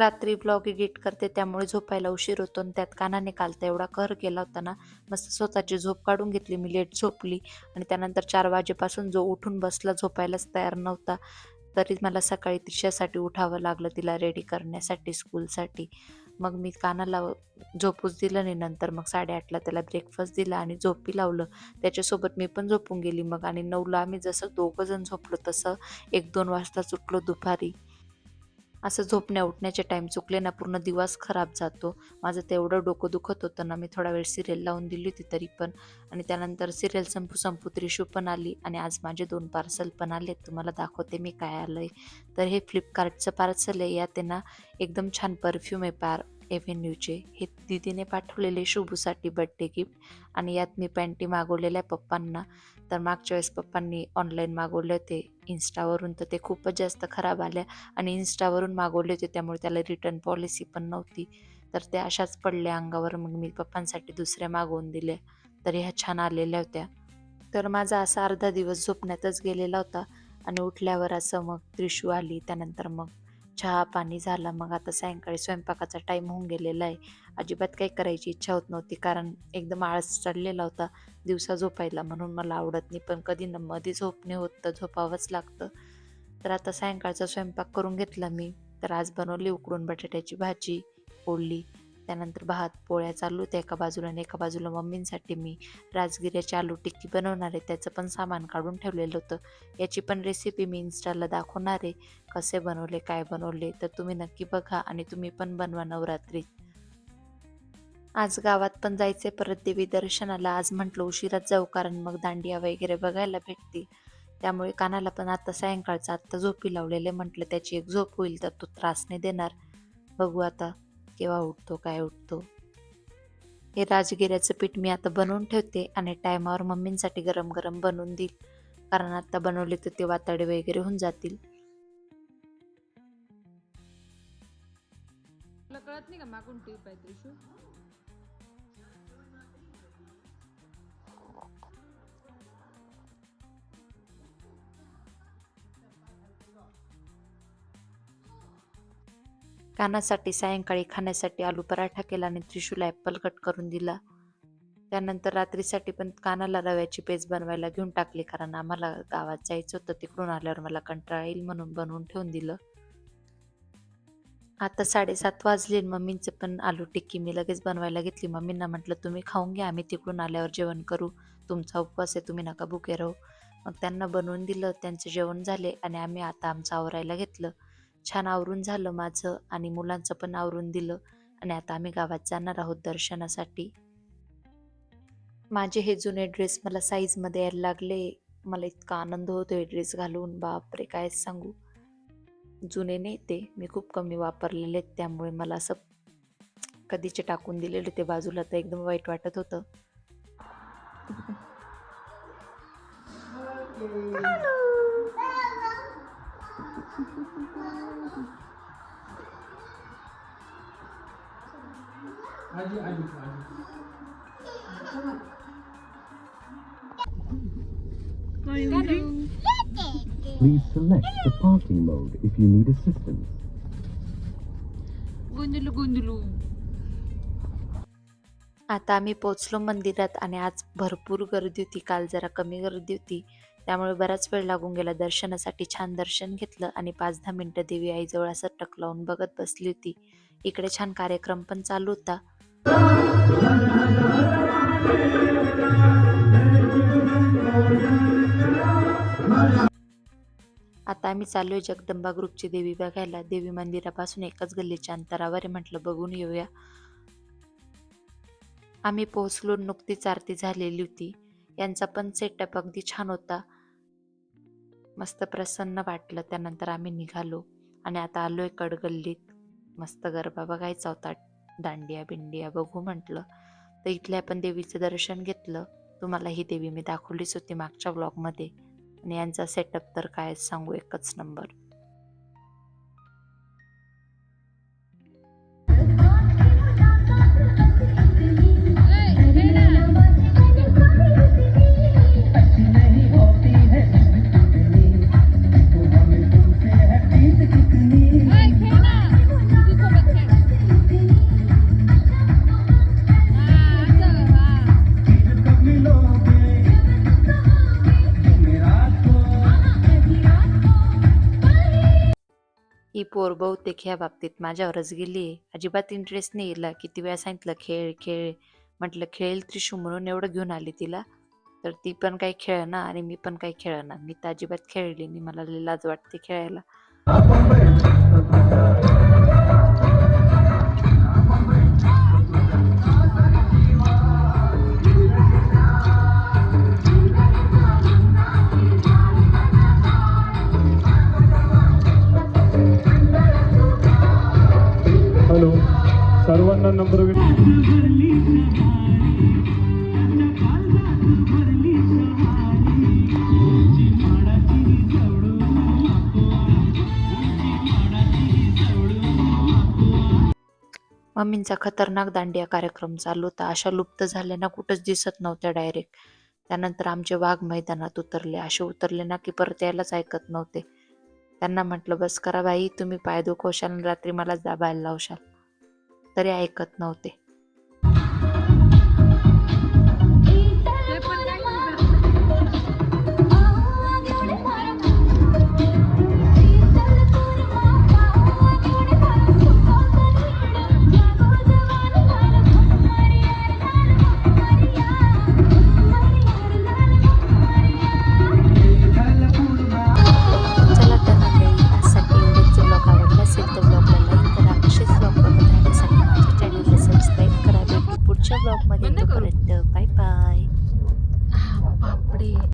रात्री blog edit करते त्यामुळे झोपायला उशीर होतो आणि त्यात कानाने कालता एवढा कहर केला होता ना मस्त स्वतःची झोप काढून घेतली मी लेट झोपली आणि त्यानंतर चार वाजेपासून जो उठून बसला झोपायलाच तयार नव्हता. तरी मला सकाळी तिच्यासाठी उठावं लागलं तिला रेडी करण्यासाठी स्कूलसाठी मग मी कानाला झोपूच दिलं नाही नंतर मग साडेआठला त्याला ब्रेकफास्ट दिला आणि झोपी लावलं. त्याच्यासोबत मी पण झोपून गेली मग आणि नऊला आम्ही जसं दोघं जण झोपलो तसं एक दोन वाजता सुटलो दुपारी. असं झोपण्या उठण्याचे टाईम चुकले ना पूर्ण दिवस खराब जातो. माझं तेवढं डोकं दुखत होतं ना मी थोडा वेळ सिरियल लावून दिली होती तरी पण. आणि त्यानंतर सिरियल संपू संपू त्रिशू पण आली आणि आज माझे दोन पार्सल पण आले तुम्हाला दाखवते मी काय आलं आहे तर हे फ्लिपकार्टचं पार्सल आहे. यात आहे ना एकदम छान परफ्यूम आहे पार. एव्हेन्यूचे हे दिदीने पाठवलेले शुभूसाठी बड्डे गिफ्ट आणि यात मी पॅन्टी मागवलेल्या आहे पप्पांना. तर मागच्या वेळेस पप्पांनी ऑनलाईन मागवले होते. इन्स्टावरून तर ते खूपच जास्त खराब आल्या आणि इन्स्टावरून मागवले होते त्यामुळे त्याला रिटर्न पॉलिसी पण नव्हती. तर त्या अशाच पडल्या अंगावर मग मी पप्पांसाठी दुसऱ्या मागवून दिल्या. तर ह्या छान आलेल्या होत्या. तर माझा असा अर्धा दिवस झोपण्यातच गेलेला होता आणि उठल्यावर असं मग त्रिशू आली त्यानंतर मग चहा पाणी झाला मग आता सायंकाळी स्वयंपाकाचा टाईम होऊन गेलेला आहे. अजिबात काही करायची इच्छा होत नव्हती कारण एकदम आळस चढलेला होता दिवसा झोपायला म्हणून मला आवडत नाही. पण कधी न मध्ये झोपणे होत तर झोपावंच लागतं. तर आता सायंकाळचा स्वयंपाक करून घेतला मी. तर आज बनवली उकडून बटाट्याची भाजी ओढली त्यानंतर भात पोळ्या चालू होत्या एका बाजूला आणि एका बाजूला मम्मींसाठी मी राजगिऱ्याची आलू टिक्की बनवणार आहे. त्याचं पण सामान काढून ठेवलेलं होतं. याची पण रेसिपी मी इन्स्टाला दाखवणार आहे. कसे बनवले काय बनवले तर तुम्ही नक्की बघा आणि तुम्ही पण बनवा नवरात्रीत आज गावात पण जायचे परत देवी दर्शनाला. आज म्हटलं उशिरात जाऊ कारण मग दांडिया वगैरे बघायला भेटतील. त्यामुळे कानाला पण आता सायंकाळचा आत्ता झोपी लावलेले म्हटलं त्याची एक झोप होईल तर तो त्रास नाही देणार. बघू आता. केव्हा उठतो काय उठतो? हे राजगिऱ्याचं पीठ मी आता बनवून ठेवते आणि टायमावर मम्मींसाठी गरम गरम बनवून देईल. कारण आता बनवले तर ते वातडे वगैरे होऊन जातील. तुला कळत नाही का मागून टीप आहे त्रिशू कानासाठी सायंकाळी खाण्यासाठी आलू पराठा केला आणि त्रिशूला ॲप्पल कट करून दिला. त्यानंतर रात्रीसाठी पण कानाला रव्याची पेज बनवायला घेऊन टाकली कारण आम्हाला गावात जायचं होतं तिकडून आल्यावर मला कंटाळा येईल म्हणून बनवून ठेवून दिलं. आता साडेसात वाजले मम्मींचं पण आलू टिक्की मी लगेच बनवायला घेतली. मम्मींना म्हटलं तुम्ही खाऊन घ्या आम्ही तिकडून आल्यावर जेवण करू. तुमचा उपवास आहे तुम्ही नका भुके राहू मग त्यांना बनवून दिलं त्यांचं जेवण झाले आणि आम्ही आता आमचं आवरायला घेतलं. छान आवरून झालं माझं आणि मुलांचं पण आवरून दिलं आणि आता आम्ही गावात जाणार आहोत दर्शनासाठी. माझे हे जुने ड्रेस मला साईजमध्ये यायला लागले. मला इतका आनंद होतो हे ड्रेस घालून. बापरे काय सांगू. जुने नाही ते. मी खूप कमी वापरलेले आहेत. त्यामुळे मला असं कधीचे टाकून दिलेले ते बाजूला तर एकदम वाईट वाटत होतं. आजी आजी आजी. Please select the parking mode if you need assistance. गुंजलू गुंजलू आता आम्ही पोचलो मंदिरात आणि आज भरपूर गर्दी होती काल जरा कमी गर्दी होती. त्यामुळे बराच वेळ लागून गेला. दर्शनासाठी छान दर्शन घेतलं आणि पाच दहा मिनटं देवी आईजवळ असं टक लावून बघत बसली होती. इकडे छान कार्यक्रम पण चालू होता. आता आम्ही चाललोय जगदंबा ग्रुपची देवी बघायला. देवी मंदिरापासून एकाच गल्लीच्या अंतरावर आहे म्हटलं बघून येऊया. आम्ही पोहोचलो नुकतीच आरती झालेली होती. यांचा पण सेटअप अगदी छान होता. मस्त प्रसन्न वाटलं. त्यानंतर आम्ही निघालो आणि आता आलो आहे कडगल्लीत. मस्त गरबा बघायचा होता. दांडिया बिंडिया बघू म्हटलं. तर इथल्या पण देवीचं दर्शन घेतलं. तुम्हाला ही देवी मी दाखवलीच होती मागच्या ब्लॉगमध्ये आणि यांचा सेटअप तर काय सांगू एकच नंबर पोर बहुतेक ह्या बाबतीत माझ्यावरच गेली आहे. अजिबात इंटरेस्ट नाही हिला. किती वेळा सांगितलं खेळ खेळ. म्हटलं खेळेल त्रिशू म्हणून एवढं घेऊन आली तिला. तर ती पण काही खेळना आणि मी पण काही खेळना. मी तर अजिबात खेळली नाही. मला लाज वाटते खेळायला. सर्वांना नम्र मम्मींचा खतरनाक दांडिया कार्यक्रम चालू होता. अशा लुप्त झाल्याना कुठंच दिसत नव्हत्या डायरेक्ट त्यानंतर आमचे वाघ मैदानात उतरले. असे उतरले ना की परत यायलाच ऐकत नव्हते. त्यांना म्हटलं बस करा बाई तुम्ही पाय दुखवशाल आणि रात्री मला दाबायला लावशाल. तरी ऐकत नव्हते.